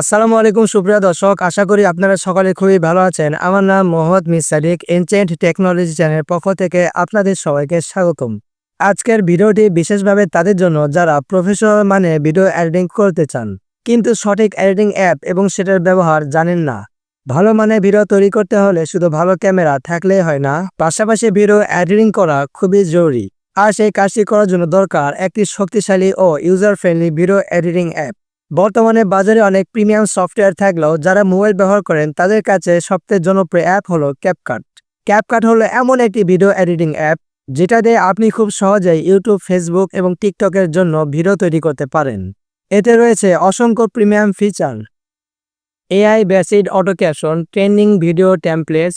আসসালামু আলাইকুম, সুপ্রিয় দর্শক। আশা করি আপনারা সকলে খুবই ভালো আছেন। আমার নাম মোহাম্মদ মিস সাদিক এনচেন্ট টেকনোলজি চ্যানেল পক্ষ থেকে আপনাদের সবাইকে স্বাগতম। আজকের ভিডিওটি বিশেষভাবে তাদের জন্য যারা প্রফেশনাল মানে ভিডিও এডিটিং করতে চান, কিন্তু সঠিক এডিটিং অ্যাপ এবং সেটার ব্যবহার জানেন না। ভালো মানে ভিডিও তৈরি করতে হলে শুধু ভালো ক্যামেরা থাকলেই হয় না, পাশাপাশি ভিডিও এডিটিং করা খুবই জরুরি। আর সেই কাজটি করার জন্য দরকার একটি শক্তিশালী ও user friendly video editing app বর্তমানে বাজারে অনেক প্রিমিয়াম সফটওয়্যার থাকলেও যারা মোবাইল ব্যবহার করেন, তাদের কাছে সবচেয়ে জনপ্রিয় অ্যাপ হলো ক্যাপকাট ক্যাপকাট হলো এমন একটি ভিডিও এডিটিং অ্যাপ যেটা দিয়ে আপনি খুব সহজেই ইউটিউব ফেসবুক এবং টিকটকের জন্য ভিডিও তৈরি করতে পারেন। এতে রয়েছে অসংখ্য premium feature AI based auto caption trending video templates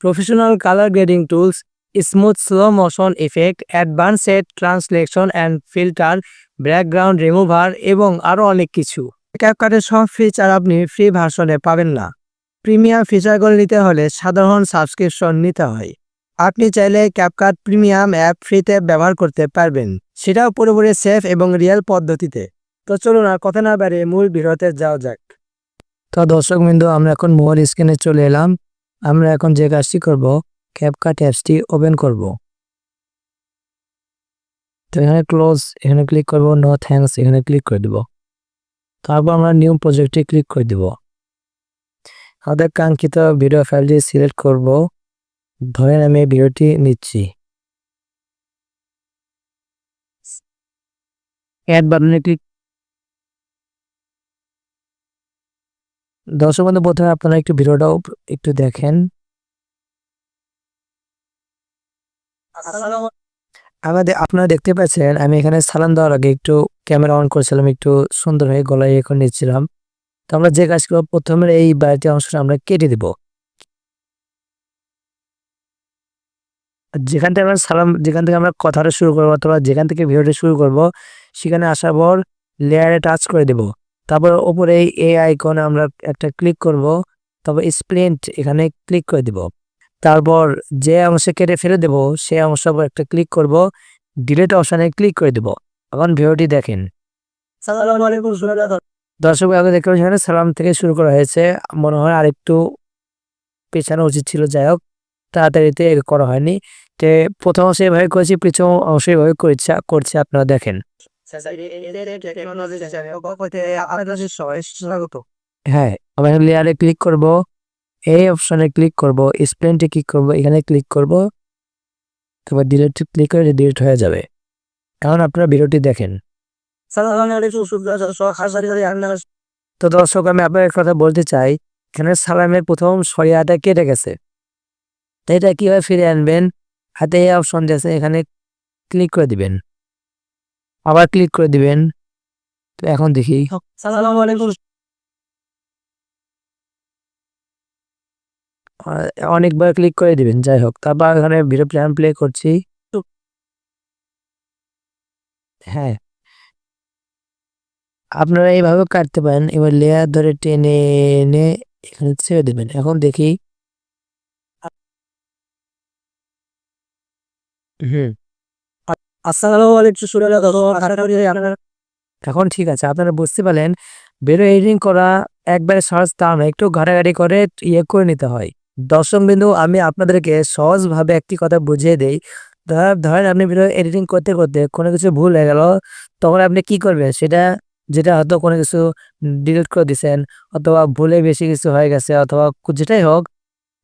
professional colour grading tools smooth slow motion effect advanced translation and filter background remover এবং আরও অনেক কিছু। ক্যাপকাটের সব ফিচার আপনি ফ্রি ভার্সনে পাবেন না। প্রিমিয়াম ফিচারগুলো নিতে হলে সাধারণ সাবস্ক্রিপশন নিতে হয়। আপনি চাইলে ক্যাপকাট প্রিমিয়াম অ্যাপ ফ্রিতে ব্যবহার করতে পারবেন। সেটাও পুরোপুরি সেফ এবং রিয়েল পদ্ধতিতে। তো চলুন আর কথা না বাড়িয়ে মূল ভিডিওতে যাওয়া যাক। তো দর্শক বিন্দু আমরা এখন মোবাইল স্ক্রিনে চলে এলাম। আমরা এখন যে কাজটি করব ক্যাপকাট অ্যাপসটি ওপেন করব। তো এখানে ক্লোজ এখানে ক্লিক করব নো থ্যাঙ্কস এখানে ক্লিক করে দেব। তারপর আমরা নিউ প্রজেক্টে ক্লিক করে দেব। আমাদের কাঙ্ক্ষিত ভিডিও ফাইলটি সিলেক্ট করব। ধরেন আমি ভিডিওটি নিচ্ছি। অ্যাড বাটনে ক্লিক দর্শক বন্ধু, প্রথমে আপনারা একটু ভিডিওটাও একটু দেখেন। আমাদের আপনারা দেখতে পাচ্ছেন, আমি এখানে সালাম দেওয়ার আগে একটু ক্যামেরা অন করেছিলাম, একটু সুন্দর হয়ে গলায় এখন নিচ্ছিলাম তো আমরা যে কাজ করব প্রথমে এই বাড়িতে অংশটা আমরা কেটে দিব। যেখান থেকে আমরা সালাম, যেখান থেকে আমরা কথাটা শুরু করব অথবা যেখান থেকে ভিডিওটা শুরু করব, সেখানে আসার পর লেয়ারে টাচ করে দেব। তারপর ওপরে এই আইকনে আমরা একটা ক্লিক করব, তারপর স্প্লেন্ট এখানে ক্লিক করে দিব। তারপর যে অংশে কেটে ফেলে দেব সে অংশ আবার একটা ক্লিক করব ডিলেট অপশানে ক্লিক করে দেব। এখন ভিডিওটি দেখেন। দর্শক আগে দেখতে পাচ্ছি সালাম থেকে শুরু করা হয়েছে। মনে হয় আরেকটু পেছানো উচিত ছিল যাই হোক তাড়াতাড়িতে করা হয়নি। তে প্রথম অংশে এভাবে করেছি প্রথম অংশ এভাবে করছে করছে আপনারা দেখেন। হ্যাঁ আমরা লেয়ারে ক্লিক করব। এই অপশনে ক্লিক করব স্প্লেনটে ক্লিক করব এখানে ক্লিক করব। তারপর ডিলেট ক্লিক করে ডিলিট হয়ে যাবে। কারণ আপনারা ভিডিওটি দেখেন। তো দর্শক আমি আপনার কথা বলতে চাই। এখানে সালামের প্রথম সরিয়াটা কেটে গেছে। তো এটা কীভাবে ফিরে আনবেন? হাতে এই অপশন আছে এখানে ক্লিক করে দিবেন। আবার ক্লিক করে দিবেন। তো এখন দেখি। অনেকবার ক্লিক করে দিবেন যাই হোক। তারপর এখানে ভিডিও প্ল্যান প্লে করছি। হ্যাঁ। আপনারা এইভাবে কাটতে পারেন। এবার লেয়ার ধরে টেনে এনে এখানে ছেড়ে দেবেন। এখন দেখি। এখন ঠিক আছে। আপনারা বুঝতে পারলেন ভিডিও এডিটিং করা একবারে সহজ তা না একটু ঘাটাঘাটি করে ইয়ে করে নিতে হয়। দর্শক বিন্দু আমি আপনাদেরকে সহজভাবে একটি কথা বুঝিয়ে দেই। ধর, ধরেন আপনি ভিডিও এডিটিং করতে করতে কোনো কিছু ভুল হয়ে গেল, তখন আপনি কি করবেন? সেটা, যেটা হয়তো কোনো কিছু ডিলিট করে দিছেন, অথবা ভুলে বেশি কিছু হয়ে গেছে, অথবা যেটাই হোক,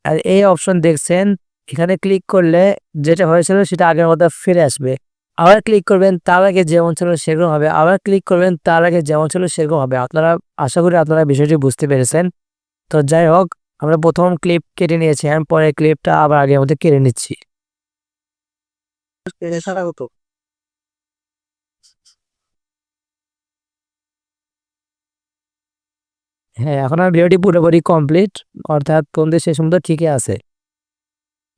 আর এই অপশন দেখছেন, এখানে ক্লিক করলে যেটা হয়েছিল সেটা আগের মতো ফিরে আসবে। আবার ক্লিক করবেন, তার আগে যেমন ছিল সেরকম হবে। আবার ক্লিক করবেন, তার আগে যেমন ছিল সেরকম হবে। আপনারা, আশা করি আপনারা বিষয়টি বুঝতে পেরেছেন। তো যাই হোক আমরা প্রথম ক্লিপ কেটে নিয়েছি আমি পরের ক্লিপটা আবার আগের মধ্যে কেটে নিচ্ছি। হ্যাঁ এখন আমার ভিডিওটি পুরোপুরি কমপ্লিট অর্থাৎ তোমাদের শেষ মতো ঠিকই আছে।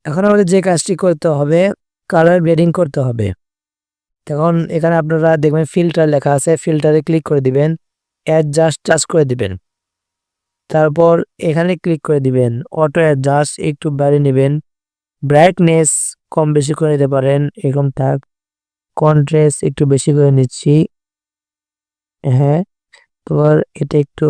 এখন আমাদের যে কাজটি করতে হবে কালার গ্রেডিং করতে হবে। তখন এখানে আপনারা দেখবেন ফিল্টার লেখা আছে ফিল্টারে ক্লিক করে দিবেন অ্যাডজাস্ট টাচ করে দিবেন। তারপর এখানে ক্লিক করে দিবেন। অটো অ্যাডজাস্ট একটু বাড়িয়ে নেবেন। ব্রাইটনেস কম বেশি করে নিতে পারেন। এরকম থাক। কন্ট্রেস একটু বেশি করে নিচ্ছি। হ্যাঁ। তোমার এটা একটু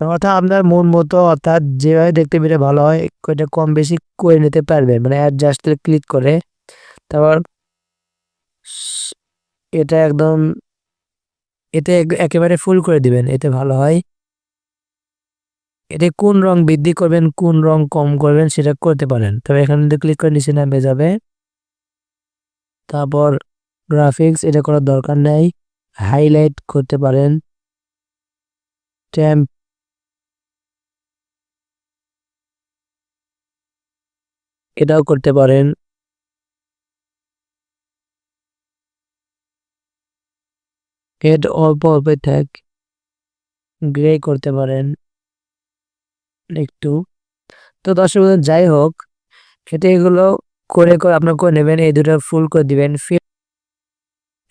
অর্থাৎ আপনার মন মতো অর্থাৎ যেভাবে দেখতে পেলে ভালো হয়, এটা কম বেশি করে নিতে পারবেন। মানে অ্যাডজাস্টে ক্লিক করে। তারপর এটা একদম, এতে একেবারে ফুল করে দিবেন। এতে ভালো হয়। এতে কোন রং বৃদ্ধি করবেন, কোন রং কম করবেন সেটা করতে পারেন। তবে এখানে যদি ক্লিক করে নিচে নামে যাবে, তারপর গ্রাফিক্স এটা করার দরকার নেই। হাইলাইট করতে পারেন। ট্যাম্প এটাও করতে পারেন। হেড অল্প অল্প থাক গ্রে করতে পারেন। একটু। তো দর্শক যাই হোক সেটা এগুলো করে করে আপনার করে নেবেন এই দুটো ফুল করে দিবেন।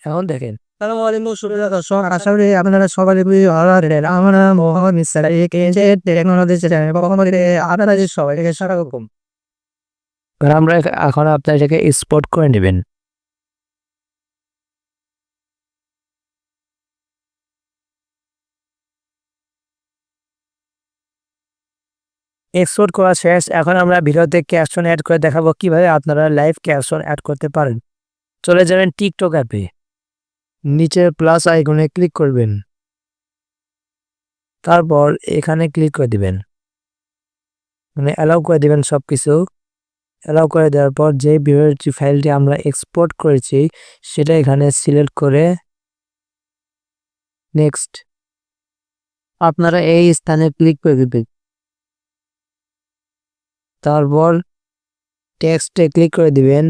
এখন দেখেন। আশা করি আপনারা সবাই আমার মোহাম্মদ টেকনোলজি আপনারা আমরা এখন আপনার এটাকে স্পট করে নেবেন। এক্সপোর্ট করা শেষ। এখন আমরা ভিডিওতে ক্যাপশন অ্যাড করে দেখাবো কীভাবে আপনারা লাইভ ক্যাপশন অ্যাড করতে পারেন। চলে যাবেন টিকটক অ্যাপে নিচে প্লাস আইকনে ক্লিক করবেন। তারপর এখানে ক্লিক করে দিবেন। মানে অ্যালাউ করে দিবেন সব কিছু অ্যালাউ করে দেওয়ার পর যে ভিডিওটি ফাইলটি আমরা এক্সপোর্ট করেছি, সেটা এখানে সিলেক্ট করে নেক্সট আপনারা এই স্থানে ক্লিক করে দিবেন। তারপর টেক্সটে ক্লিক করে দিবেন,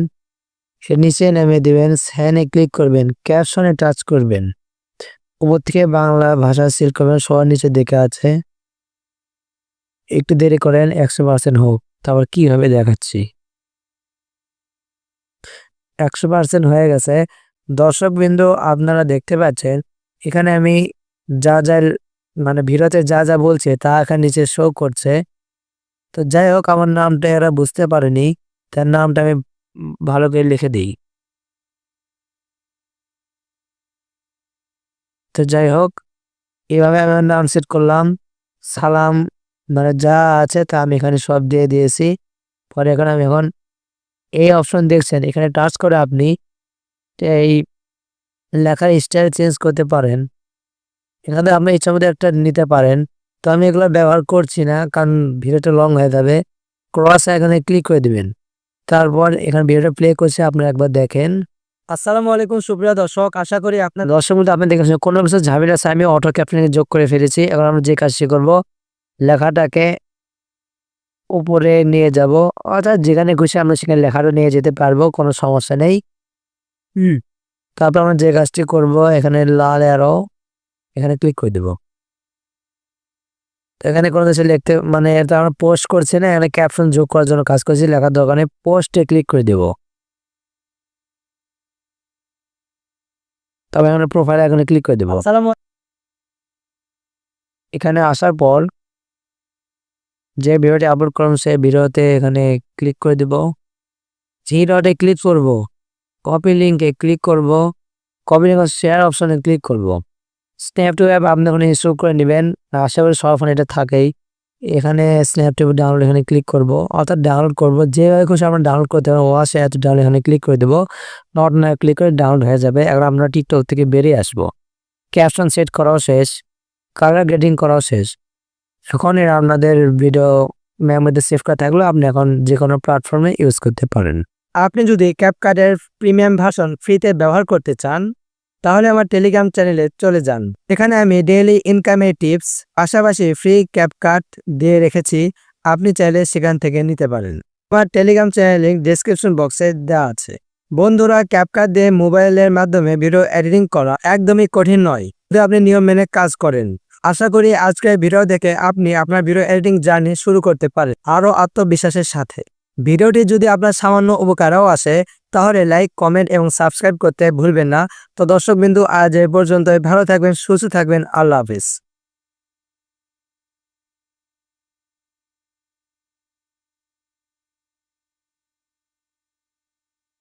সে নিচে নেমে দিবেন স্যানে ক্লিক করবেন, ক্যাপশনে টাচ করবেন। উপর থেকে বাংলা ভাষা সিলেক্ট করবেন, সবার নিচে দেখে আছে। একটু দেরি করেন, একশো পার্সেন্ট হোক, তারপর কীভাবে দেখাচ্ছি? একশো পার্সেন্ট হয়ে গেছে। দর্শক বিন্দু, আপনারা দেখতে পাচ্ছেন, এখানে আমি যা যা মানে ভিডিওতে যা যা বলছে, তা এখানে নিচে শো করছে। তো যাই হোক আমার নামটা এরা বুঝতে পারেনি, তার নামটা আমি ভালো করে লিখে দিই। তো যাই হোক এভাবে আমি নাম সেট করলাম। সালাম মানে যা আছে তা আমি এখানে সব দিয়ে দিয়েছি। পরে এখানে আমি এখন এই অপশন দেখছেন, এখানে টাচ করে আপনি এই লেখার স্টাইল চেঞ্জ করতে পারেন। এখানে আপনি ইচ্ছা মতো একটা নিতে পারেন। তো আমি এগুলো ব্যবহার করছি না, কারণ ভিডিওটা লং হয়ে যাবে। ক্রস এখানে ক্লিক করে দিবেন। তারপর এখানে ভিডিওটা প্লে করছে, আপনারা একবার দেখেন। আসসালামু আলাইকুম, সুপ্রিয় দর্শক। আশা করি আপনার দর্শক মধ্যে আপনি দেখেছেন কোনো কিছু ঝামেলা আছে, আমি অটো ক্যাপ্টেনে যোগ করে ফেলেছি। এখন আমরা যে কাজটি করব, লেখাটাকে উপরে নিয়ে যাব। অর্থাৎ যেখানে খুশি আমরা সেখানে লেখাটা নিয়ে যেতে পারব, কোনো সমস্যা নেই। হুম। তারপর আমরা যে কাজটি করব, এখানে লাল অ্যারো এখানে ক্লিক করে দেবো। এখানে কোনো কিছু লিখতে মানে এটা আমরা পোস্ট করছি না এখানে ক্যাপশন যোগ করার জন্য কাজ করছি লেখার দোকানে পোস্টে ক্লিক করে দেব। তবে এখানে প্রোফাইল এখানে ক্লিক করে দেবো। এখানে আসার পর যে ভিডিওটি আপলোড করলাম সেই ভিডিওতে এখানে ক্লিক করে দেব। যে ডটে ক্লিক করব কপি লিঙ্কে ক্লিক করব কপি লিঙ্ক শেয়ার অপশনে ক্লিক করব। স্ন্যাপ টু অ্যাপ আপনি ওখানে ইনস্টল করে নেবেন। আশা করি সব ফোনে এটা থাকেই। এখানে স্ন্যাপ টু ডাউনলোড এখানে ক্লিক করব। অর্থাৎ ডাউনলোড করব। যেভাবে খুশি আমরা ডাউনলোড করতে পারব। ওয়াশ অ্যাপ ডাউনলোড এখানে ক্লিক করে দেবো। নট না ক্লিক করে ডাউনলোড হয়ে যাবে। এখন আমরা টিকটক থেকে বেরিয়ে আসব। ক্যাপশন সেট করাও শেষ। কালার গ্রেডিং করাও শেষ। এখন এর আপনাদের ভিডিও মেমোরিতে সেভ করা থাকলে আপনি এখন যে কোনো প্ল্যাটফর্মে ইউজ করতে পারেন। আপনি যদি ক্যাপকার্টের প্রিমিয়াম ভার্সন ফ্রিতে ব্যবহার করতে চান তাহলে আমার টেলিগ্রাম চ্যানেলে চলে যান। এখানে আমি ডেইলি ইনকামের টিপস পাশাপাশি ফ্রি ক্যাপকার্ট দিয়ে রেখেছি। আপনি চাইলে সেখান থেকে নিতে পারেন। আমার টেলিগ্রাম চ্যানেল লিঙ্ক ডিসক্রিপশন বক্সে দেওয়া আছে। বন্ধুরা ক্যাপকার্ট দিয়ে মোবাইলের মাধ্যমে ভিডিও এডিটিং করা একদমই কঠিন নয়। যদি আপনি নিয়ম মেনে কাজ করেন, আশা করি আজকের ভিডিও দেখে আপনি আপনার ভিডিও এডিটিং জার্নি শুরু করতে পারেন। আরও আত্মবিশ্বাসের সাথে। ভিডিওটি যদি আপনার সামান্য উপকারও আসে, তাহলে লাইক, কমেন্ট এবং সাবস্ক্রাইব করতে ভুলবেন না। তো দর্শক বিন্দু আজ এ পর্যন্ত ভালো থাকবেন, সুস্থ থাকবেন। আল্লাহ হাফিজ।